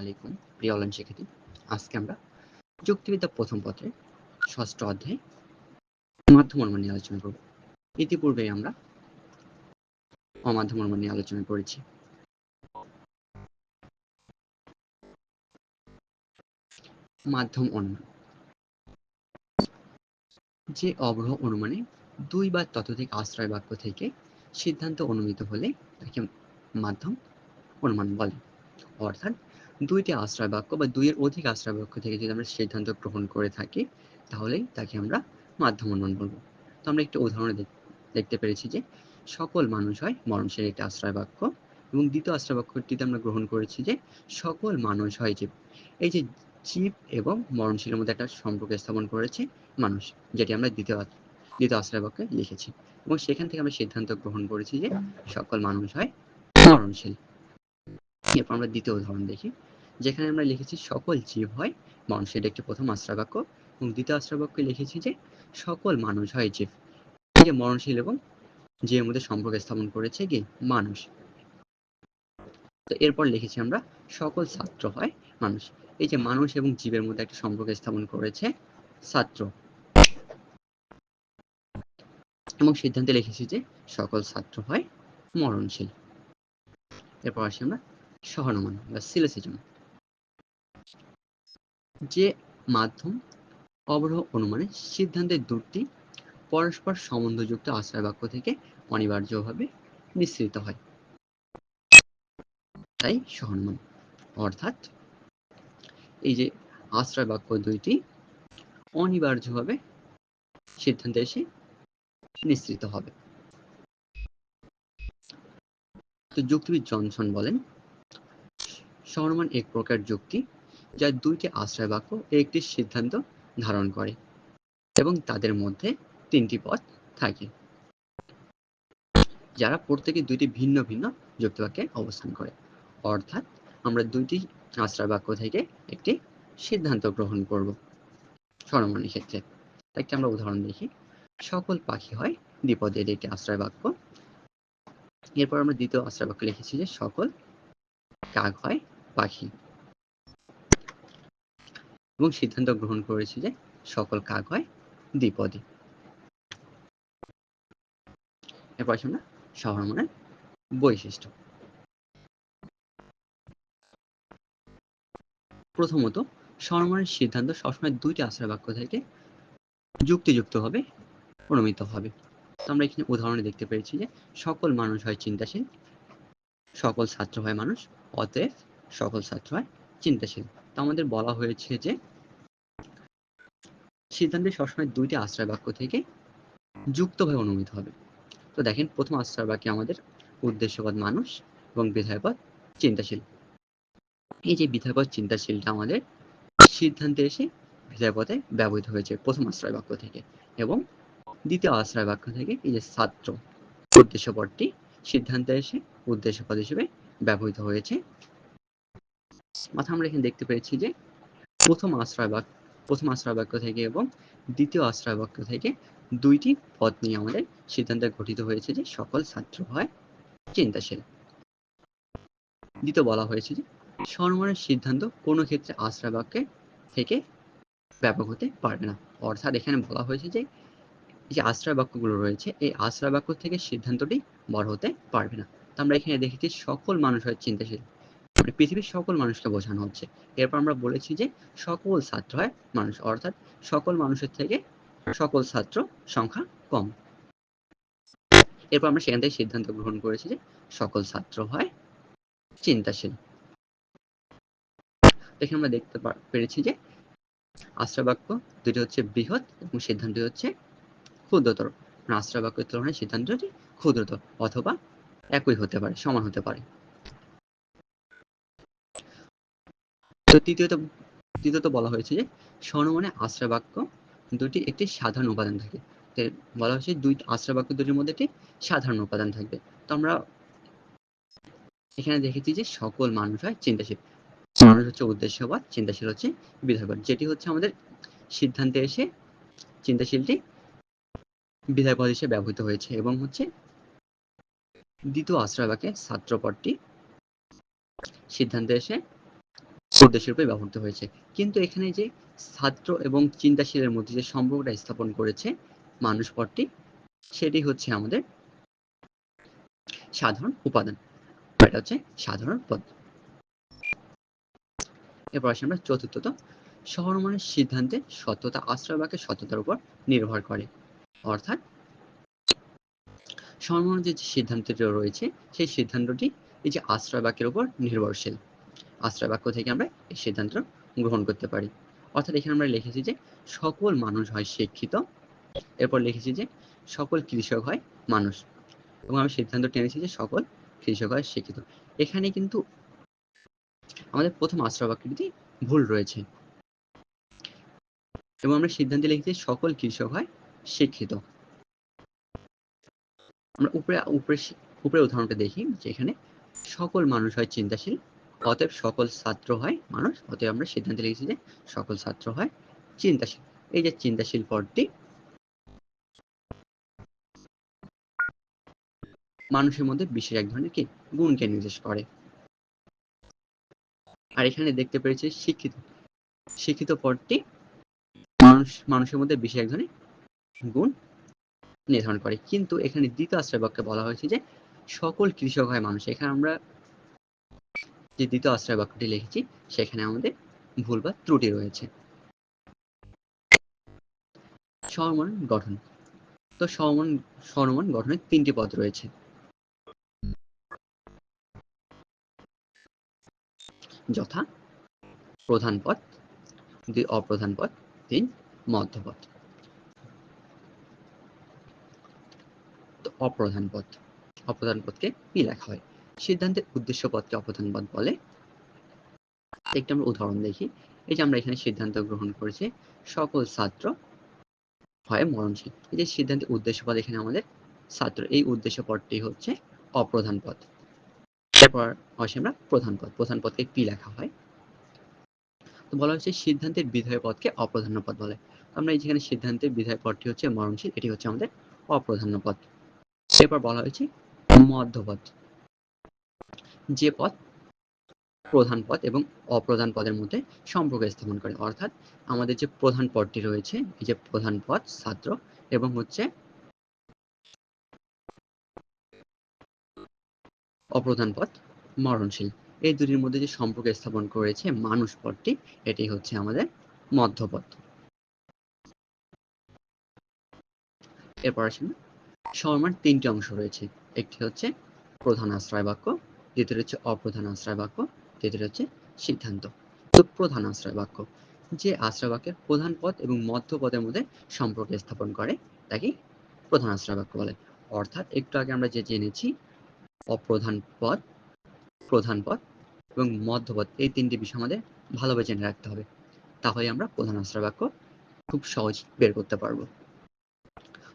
আলাইকুম, প্রিয় অনলাইন শিক্ষার্থী। আজকে আমরা যুক্তিবিদ্যা প্রথম পত্রে ষষ্ঠ অধ্যায় মাধ্যম অনুমান নিয়ে আলোচনা করব। ইতিপূর্বে আমরা অমাধ্যম অনুমান নিয়ে আলোচনা করেছি। মাধ্যম অনুমান। যে অগ্রহ অনুমানে দুই বা ততোধিক আশ্রয় বাক্য থেকে সিদ্ধান্ত অনুমিত হলে তাকে মাধ্যম অনুমান বলে। অর্থাৎ দুইটি আশ্রয় বাক্য বা দুইয়ের অধিক আশ্রয় বাক্য থেকে যদি আমরা সিদ্ধান্ত গ্রহণ করে থাকি, তাহলেই তাকে আমরা মাধ্যম অনুমান বলব। তো আমরা একটি উদাহরণে দেখতে পেরেছি যে সকল মানুষ হয় মরণশীল একটি আশ্রয় বাক্য এবং দ্বিতীয় আশ্রয় বাক্যটিতে আমরা গ্রহণ করেছি যে সকল মানুষ হয় জীব। এই যে জীব এবং মরণশীলের মধ্যে একটা সম্পর্ক স্থাপন করেছে মানুষ, যেটি আমরা দ্বিতীয় দ্বিতীয় আশ্রয় বাক্যে লিখেছি এবং সেখান থেকে আমরা সিদ্ধান্ত গ্রহণ করেছি যে সকল মানুষ হয় মরণশীল। এরপর আমরা দ্বিতীয় উদাহরণ দেখি। যেখানে আমরা লিখেছি, সকল জীব হয়। মানুষ এটা একটি প্রথম আশ্রয় বাক্য এবং দ্বিতীয় আশ্রয় বাক্যে লিখেছি যে, সকল মানুষ হয় জীব। এই যে মরণশীল এবং জীবের মধ্যে সম্পর্ক স্থাপন করেছে কি? মানুষ। তো এরপর লিখেছি আমরা, সকল ছাত্র হয় মানুষ। এই যে মানুষ এবং জীবের মধ্যে একটা সম্পর্ক স্থাপন করেছে ছাত্র। এবং সিদ্ধান্তে লিখেছি যে, সকল ছাত্র হয় মরণশীল। এরপর আসি আমরা, সহানুমান বা সিলেসিজম। যে মাধ্যম অবরোহ অনুমানে সিদ্ধান্তের দুটি পরস্পর সম্বন্ধযুক্ত আশ্রয় বাক্য থেকে অনিবার্যভাবে মিশ্রিত হয়। তাই সহানুমান। অর্থাৎ এই যে আশ্রয় বাক্য দুইটি অনিবার্যভাবে সিদ্ধান্তে এসে মিশ্রিত হবে। তো যুক্তিবিদ জনসন বলেন, সহনুমান এক প্রকার যুক্তি যা দুইটি আশ্রয় বাক্য একটি সিদ্ধান্ত ধারণ করে এবং তাদের মধ্যে তিনটি পথ থাকে। যারা প্রত্যেকে দুইটি ভিন্ন ভিন্ন যুক্তিবাক্যে অবস্থান করে। অর্থাৎ আমরা দুইটি আশ্রয় বাক্য থেকে একটি সিদ্ধান্ত গ্রহণ করব সরমানের ক্ষেত্রে। একটি আমরা উদাহরণ দেখি। সকল পাখি হয় দ্বিপদের একটি আশ্রয় বাক্য এরপর আমরা দ্বিতীয় আশ্রয় বাক্য লিখেছি যে সকল কাক হয় পাখি। এবং সিদ্ধান্ত গ্রহণ করেছি যে সকল কাক হয় দ্বিপদী। এরপর বৈশিষ্ট্য। প্রথমত, সহরমনের সিদ্ধান্ত সবসময় দুইটি আশ্রয় বাক্য থেকে যুক্তিযুক্তভাবে প্রণমিত হবে। আমরা এখানে উদাহরণে দেখতে পেরেছি যে সকল মানুষ হয় চিন্তাশীল, সকল ছাত্র হয় মানুষ অতএব সকল ছাত্র হয় চিন্তাশীল। তো আমাদের বলা হয়েছে যে সিদ্ধান্তে সবসময় দুইটি আশ্রয় বাক্য থেকে যুক্তভাবে অনুমিত হবে। তো দেখেন, প্রথম আশ্রয় বাক্যে আমাদের উদ্দেশ্যপদ মানুষ এবং বিধায়পদ চিন্তাশীল। এই যে বিধায়পদ চিন্তাশীলটা আমাদের সিদ্ধান্তে এসে বিধায়পদে ব্যবহৃত হয়েছে প্রথম আশ্রয় বাক্য থেকে এবং দ্বিতীয় আশ্রয় বাক্য থেকে এই যে ছাত্র উদ্দেশ্যপদটি সিদ্ধান্তে এসে উদ্দেশ্যপদ হিসেবে ব্যবহৃত হয়েছে। মাথা আমরা এখানে দেখতে পেয়েছি যে প্রথম আশ্রয় বাক্য প্রথম আশ্রয় বাক্য থেকে এবং দ্বিতীয় আশ্রয় বাক্য থেকে দুইটি পদ নিয়ে আমাদের সিদ্ধান্তে গঠিত হয়েছে যে সকল ছাত্র হয় চিন্তাশীল। দ্বিতীয় বলা হয়েছে যে সর্বমানের সিদ্ধান্ত কোনো ক্ষেত্রে আশ্রয় বাক্যে থেকে ব্যাপক হতে পারবে না। অর্থাৎ এখানে বলা হয়েছে যে যে আশ্রয় বাক্যগুলো রয়েছে, এই আশ্রয় বাক্য থেকে সিদ্ধান্তটি বড় হতে পারবে না। তো আমরা এখানে দেখেছি সকল মানুষ হয় চিন্তাশীল। পৃথিবীর সকল মানুষকে বোঝানো হচ্ছে। এরপর আমরা বলেছি যে সকল ছাত্র হয় মানুষ, অর্থাৎ সকল মানুষের থেকে সকল ছাত্র সংখ্যা কম। এরপর আমরা সেখান থেকে সিদ্ধান্ত গ্রহণ করেছি যে সকল ছাত্র হয় চিন্তাশীল। এখানে আমরা দেখতে পেরেছি যে আশ্রয় বাক্য দুটি হচ্ছে বৃহৎ এবং সিদ্ধান্তটি হচ্ছে ক্ষুদ্রতর। মানে আশ্রয় বাক্যের তুলনায় সিদ্ধান্তটি ক্ষুদ্রতর অথবা একই হতে পারে, সমান হতে পারে। তো তৃতীয়ত তৃতীয়ত বলা হয়েছে যে স্বর্ণমনে আশ্রয় বাক্য দুটি একটি সাধারণ উপাদান থাকে। বলা হয়েছে দুই আশ্রয় বাক্য দুটির মধ্যে একটি সাধারণ উপাদান থাকবে। তো আমরা এখানে দেখেছি যে সকল মানুষ হয় চিন্তাশীল। মানুষ হচ্ছে উদ্দেশ্যবাদ, চিন্তাশীল হচ্ছে বিধায়বাদ যেটি হচ্ছে আমাদের সিদ্ধান্তে এসে চিন্তাশীলটি বিধায়পদ হিসেবে ব্যবহৃত হয়েছে এবং হচ্ছে দ্বিতীয় আশ্রয় বাক্যে ছাত্রপদটি সিদ্ধান্তে এসে উদ্দেশ্যের উপরে ব্যবহৃত হয়েছে। কিন্তু এখানে যে ছাত্র এবং চিন্তাশীলের মধ্যে যে সম্পর্কটা স্থাপন করেছে মানুষ পদটি সেটি হচ্ছে আমাদের সাধারণ উপাদান। এটা হচ্ছে সাধারণ পদ। এরপর আসি আমরা চতুর্থত। সহরমানের সিদ্ধান্তে সত্যতা, আশ্রয় বাক্যের সত্যতার উপর নির্ভর করে। অর্থাৎ সহরমানের যে সিদ্ধান্তটি রয়েছে, সেই সিদ্ধান্তটি এই যে আশ্রয় বাক্যের উপর নির্ভরশীল। আশ্রয় বাক্য থেকে আমরা এই সিদ্ধান্ত গ্রহণ করতে পারি। অর্থাৎ এখানে আমরা লিখেছি যে, সকল মানুষ হয় শিক্ষিত। এরপর লিখেছি যে, সকল কৃষক হয় মানুষ। এবং আমি সিদ্ধান্ত টেনেছি যে, সকল কৃষক হয় শিক্ষিত। এখানে কিন্তু আমাদের প্রথম আশ্রয় বাক্যটি ভুল রয়েছে। এবং আমরা সিদ্ধান্তে লিখেছি সকল কৃষক হয় শিক্ষিত। আমরা উপরে উপরে উপরে উদাহরণটা দেখি যে, এখানে সকল মানুষ হয় চিন্তাশীল অতএব সকল ছাত্র হয় মানুষ, অতএব আমরা সিদ্ধান্তে লিখেছি যে সকল ছাত্র হয় চিন্তাশীল। এই যে চিন্তাশীল পদটি, মানুষের মধ্যে বিশেষ এক ধরনের কি? গুণকে নির্দেশ করে। আর এখানে দেখতে পেরেছি শিক্ষিত। শিক্ষিত পদটি মানুষ, মানুষের মধ্যে বিশেষ এক ধরনের গুণ নির্ধারণ করে। কিন্তু এখানে দ্বিতীয় আশ্রয় বাক্যে বলা হয়েছে যে সকল কৃষক হয় মানুষ। এখানে আমরা যে দ্বিতীয় আশ্রয় বাক্যটি লিখেছি, সেখানে আমাদের ভুল বা ত্রুটি রয়েছে। সহমন গঠন। তো সহমন সহমন গঠনের তিনটি পদ রয়েছে। যথা প্রধান পদ, দুই অপ্রধান পদ, তিন মধ্যপদ তো অপ্রধান পদ, অপ্রধান পদকে কি লেখা হয়। সিদ্ধান্তের উদ্দেশ্য অপ্রধান পদ বলে। একটা আমরা উদাহরণ দেখি। এই যে আমরা এখানে সিদ্ধান্ত গ্রহণ করেছি, সকল ছাত্র হয় মরণশীল। এই যে সিদ্ধান্তের উদ্দেশ্য পদ এখানে আমাদের ছাত্র, এই উদ্দেশ্য পদটি হচ্ছে অপ্রধান পদ এরপর আসি আমরা প্রধান পদ প্রধান পদকে কি লেখা হয়? তো বলা হচ্ছে সিদ্ধান্তের বিধায় পদকে অপ্রধান্য পদ বলে। আমরা এই যেখানে সিদ্ধান্তের বিধায় পদটি হচ্ছে মরণশীল, এটি হচ্ছে আমাদের অপ্রধান্য পদ এরপর বলা হয়েছে মধ্যপদ যে পদ প্রধান পদ এবং অপ্রধান পদের মধ্যে সম্পর্ক স্থাপন করে। অর্থাৎ আমাদের যে প্রধান পদটি রয়েছে, এই যে প্রধান পদ, ছাত্র এবং হচ্ছে অপ্রধান পদ, মরণশীল। এই দুটির মধ্যে যে সম্পর্ক স্থাপন করেছে মানুষ পদটি, এটি হচ্ছে আমাদের মধ্যপদ। এরপর আসেন সরমার তিনটি অংশ রয়েছে। একটি হচ্ছে প্রধান আশ্রয় বাক্য দ্বিতীয় হচ্ছে অপ্রধান আশ্রয় বাক্য, তৃতীয় হচ্ছে সিদ্ধান্ত। তো প্রধান আশ্রয় বাক্য, যে আশ্রয় বাক্যের প্রধান পদ এবং মধ্য পদের মধ্যে সম্পর্ক স্থাপন করে, তাকে প্রধান আশ্রয় বাক্য বলে। অর্থাৎ একটু আগে আমরা যে জেনেছি, অপ্রধান পদ, প্রধান পদ এবং মধ্যপদ এই তিনটি বিষয় আমাদের ভালোভাবে জেনে রাখতে হবে। তাহলে আমরা প্রধান আশ্রয় বাক্য খুব সহজ বের করতে পারব।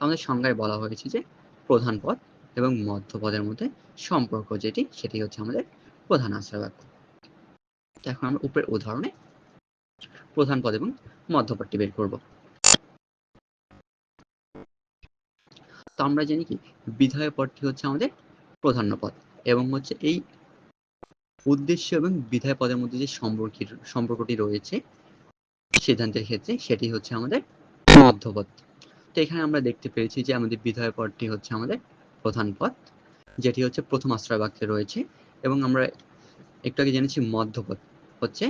আমাদের সংজ্ঞায় বলা হয়েছে যে প্রধান পদ এবং মধ্যপদের মধ্যে সম্পর্ক যেটি, সেটি হচ্ছে আমাদের প্রধান আশ্রয় বাক্য এখন আমরা উপরের উদাহরণে প্রধান পদ এবং মধ্যপদটি বের করব। তো আমরা জানি কি বিধায় পদটি হচ্ছে আমাদের প্রধান্য পদ এবং হচ্ছে এই উদ্দেশ্য এবং বিধায় পদের মধ্যে যে সম্পর্কের সম্পর্কটি রয়েছে সিদ্ধান্তের ক্ষেত্রে, সেটি হচ্ছে আমাদের মধ্যপদ। তো এখানে আমরা দেখতে পেয়েছি যে আমাদের বিধায় পদটি হচ্ছে আমাদের প্রধান পদ, যেটি হচ্ছে প্রথম আশ্রয় বাক্যে রয়েছে। এবং আমরা একটু আগে জেনেছি মধ্যপদ হচ্ছে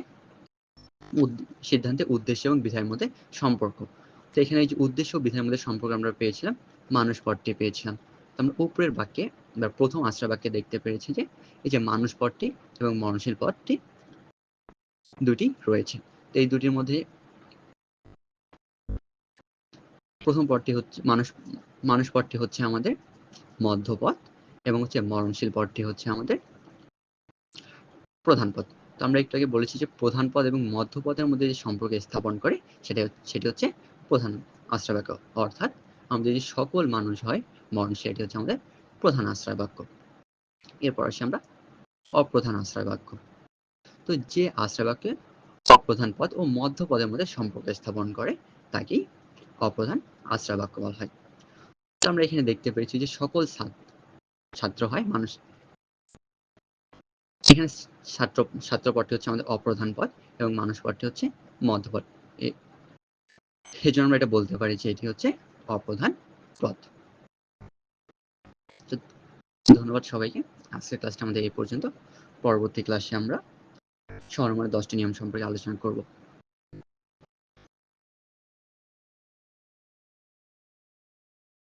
সিদ্ধান্তে উদ্দেশ্য এবং বিধায়ের মধ্যে সম্পর্ক। তো এখানে এই যে উদ্দেশ্য ও বিধায়ের মধ্যে সম্পর্ক আমরা পেয়েছিলাম, মানুষ পদটি পেয়েছিলাম। তো আমরা উপরের বাক্যে বা প্রথম আশ্রয় বাক্যে দেখতে পেরেছি যে, এই যে মানুষ পদটি এবং মনশীল পদটি দুটি রয়েছে। এই দুটির মধ্যে প্রথম পদটি হচ্ছে, মানুষ মানুষ পদটি হচ্ছে আমাদের মধ্যপদ এবং হচ্ছে মরণশীল পদটি হচ্ছে আমাদের প্রধান পদ তো আমরা একটু আগে বলেছি যে প্রধান পদ এবং মধ্যপদের মধ্যে যে সম্পর্ক স্থাপন করে সেটা সেটি হচ্ছে প্রধান আশ্রয় বাক্য অর্থাৎ আমাদের যে সকল মানুষ হয় মরণশীল এটি হচ্ছে আমাদের প্রধান আশ্রয় বাক্য এরপর আসি আমরা অপ্রধান আশ্রয় বাক্য তো যে আশ্রয় বাক্যে অপ্রধান পদ ও মধ্য পদের মধ্যে সম্পর্ক স্থাপন করে, তাকেই অপ্রধান আশ্রয় বাক্য বলা হয়। আমরা এখানে দেখতে পেরেছি যে সকল ছাত্র হয় মানুষ। এখানে ছাত্র ছাত্র পদটি হচ্ছে আমাদের অপ্রধান পদ এবং মানুষ পদটি হচ্ছে মধ্যপদ। এই জন্য আমরা এটা বলতে পারি যে এটি হচ্ছে অপ্রধান পদ। ধন্যবাদ সবাইকে। আজকের ক্লাসটা আমাদের এই পর্যন্ত। পরবর্তী ক্লাসে আমরা সরমানের দশটি নিয়ম সম্পর্কে আলোচনা করব।